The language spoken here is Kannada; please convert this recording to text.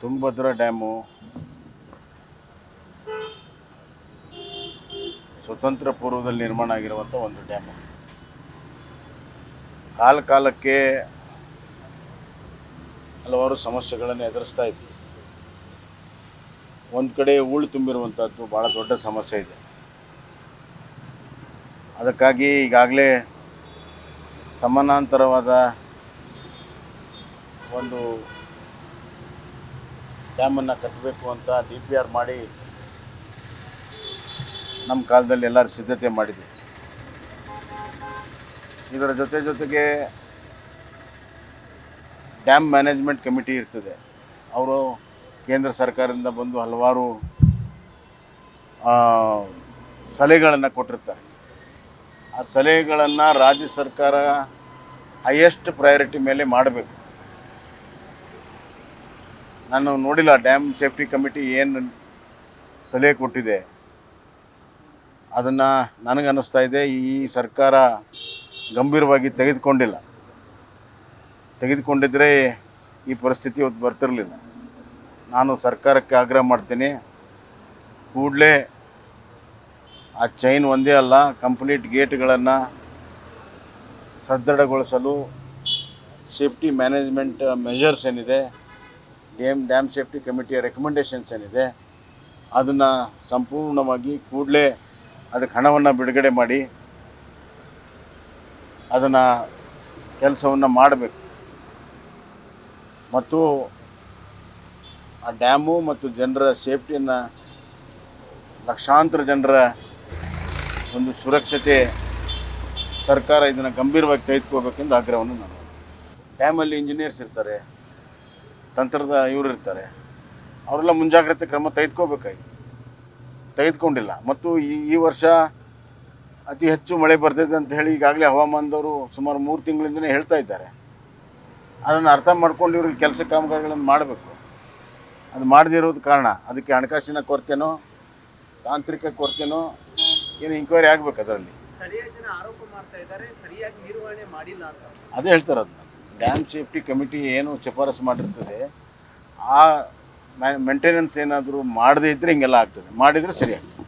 ತುಂಗಭದ್ರಾ ಡ್ಯಾಮು. ಸ್ವತಂತ್ರ ಪೂರ್ವದಲ್ಲಿ ನಿರ್ಮಾಣ ಆಗಿರುವಂಥ ಒಂದು ಡ್ಯಾಮು. ಕಾಲ ಕಾಲಕ್ಕೆ ಹಲವಾರು ಸಮಸ್ಯೆಗಳನ್ನು ಎದುರಿಸ್ತಾ ಇದ್ವಿ. ಒಂದು ಕಡೆ ಹೂಳು ತುಂಬಿರುವಂಥದ್ದು ಭಾಳ ದೊಡ್ಡ ಸಮಸ್ಯೆ ಇದೆ. ಅದಕ್ಕಾಗಿ ಈಗಾಗಲೇ ಸಮಾನಾಂತರವಾದ ಒಂದು ಡ್ಯಾಮನ್ನು ಕಟ್ಟಬೇಕು ಅಂತ ಡಿ ಪಿ ಆರ್ ಮಾಡಿ ನಮ್ಮ ಕಾಲದಲ್ಲಿ ಎಲ್ಲರೂ ಸಿದ್ಧತೆ ಮಾಡಿದ್ವಿ ಇದರ ಜೊತೆ ಜೊತೆಗೆ ಡ್ಯಾಮ್ ಮ್ಯಾನೇಜ್ಮೆಂಟ್ ಕಮಿಟಿ ಇರ್ತದೆ. ಅವರು ಕೇಂದ್ರ ಸರ್ಕಾರದಿಂದ ಬಂದು ಹಲವಾರು ಸಲಹೆಗಳನ್ನು ಕೊಟ್ಟಿರ್ತಾರೆ. ಆ ಸಲಹೆಗಳನ್ನು ರಾಜ್ಯ ಸರ್ಕಾರ ಹೈಯೆಸ್ಟ್ ಪ್ರಯಾರಿಟಿ ಮೇಲೆ ಮಾಡಬೇಕು. ನಾನು ನೋಡಿಲ್ಲ ಡ್ಯಾಮ್ ಸೇಫ್ಟಿ ಕಮಿಟಿ ಏನು ಸಲಹೆ ಕೊಟ್ಟಿದೆ. ಅದನ್ನು ನನಗನ್ನಿಸ್ತಾ ಇದೆ, ಈ ಸರ್ಕಾರ ಗಂಭೀರವಾಗಿ ತೆಗೆದುಕೊಂಡಿಲ್ಲ. ತೆಗೆದುಕೊಂಡಿದ್ದರೆ ಈ ಪರಿಸ್ಥಿತಿ ಇವತ್ತು ಬರ್ತಿರಲಿಲ್ಲ. ನಾನು ಸರ್ಕಾರಕ್ಕೆ ಆಗ್ರಹ ಮಾಡ್ತೀನಿ. ಕೂಡಲೇ ಆ ಚೈನ್ ಒಂದೇ ಅಲ್ಲ ಕಂಪ್ಲೀಟ್ ಗೇಟ್ಗಳನ್ನು ಸದೃಢಗೊಳಿಸಲು ಸೇಫ್ಟಿ ಮ್ಯಾನೇಜ್ಮೆಂಟ್ ಮೆಷರ್ಸ್ ಏನಿದೆ ಡ್ಯಾಮ್ ಡ್ಯಾಮ್ ಸೇಫ್ಟಿ ಕಮಿಟಿಯ ರೆಕಮೆಂಡೇಷನ್ಸ್ ಏನಿದೆ, ಅದನ್ನು ಸಂಪೂರ್ಣವಾಗಿ ಕೂಡಲೇ ಅದಕ್ಕೆ ಹಣವನ್ನು ಬಿಡುಗಡೆ ಮಾಡಿ, ಅದನ್ನು ಕೆಲಸವನ್ನು ಮಾಡಬೇಕು. ಮತ್ತು ಆ ಡ್ಯಾಮು ಮತ್ತು ಜನರ ಸೇಫ್ಟಿಯನ್ನು, ಲಕ್ಷಾಂತರ ಜನರ ಒಂದು ಸುರಕ್ಷತೆ ಸರ್ಕಾರ ಇದನ್ನು ಗಂಭೀರವಾಗಿ ತೆಗೆದುಕೋಬೇಕೆಂದು ಆಗ್ರಹವನ್ನು ನಾನು ಡ್ಯಾಮಲ್ಲಿ ಇಂಜಿನಿಯರ್ಸ್ ಇರ್ತಾರೆ ತಂತ್ರದ ಇವರು ಇರ್ತಾರೆ. ಅವರೆಲ್ಲ ಮುಂಜಾಗ್ರತೆ ಕ್ರಮ ತೆಗೆದುಕೋಬೇಕಾಗಿ ತೆಗೆದುಕೊಂಡಿಲ್ಲ. ಮತ್ತು ಈ ಈ ವರ್ಷ ಅತಿ ಹೆಚ್ಚು ಮಳೆ ಬರ್ತೈತೆ ಅಂತ ಹೇಳಿ ಈಗಾಗಲೇ ಹವಾಮಾನದವರು ಸುಮಾರು ಮೂರು ತಿಂಗಳಿಂದಲೇ ಹೇಳ್ತಾ ಇದ್ದಾರೆ. ಅದನ್ನು ಅರ್ಥ ಮಾಡ್ಕೊಂಡು ಇವ್ರಿಗೆ ಕೆಲಸ ಕಾಮಗಾರಿಗಳನ್ನು ಮಾಡಬೇಕು. ಅದು ಮಾಡದೇ ಇರೋದು ಕಾರಣ. ಅದಕ್ಕೆ ಹಣಕಾಸಿನ ಕೊರತೆನೋ ತಾಂತ್ರಿಕ ಕೊರತೆನೋ ಏನು ಇನ್ಕ್ವೈರಿ ಆಗಬೇಕು ಅದರಲ್ಲಿ. ಅದೇ ಹೇಳ್ತಾರೆ ಅದನ್ನ ಡ್ಯಾಮ್ ಸೇಫ್ಟಿ ಕಮಿಟಿ ಏನು ಶಿಫಾರಸು ಮಾಡಿರ್ತದೆ, ಆ ಮೇಂಟೆನೆನ್ಸ್ ಏನಾದರೂ ಮಾಡದೇ ಇದ್ದರೆ ಹಿಂಗೆಲ್ಲ ಆಗ್ತದೆ. ಮಾಡಿದರೆ ಸರಿ ಆಗ್ತದೆ.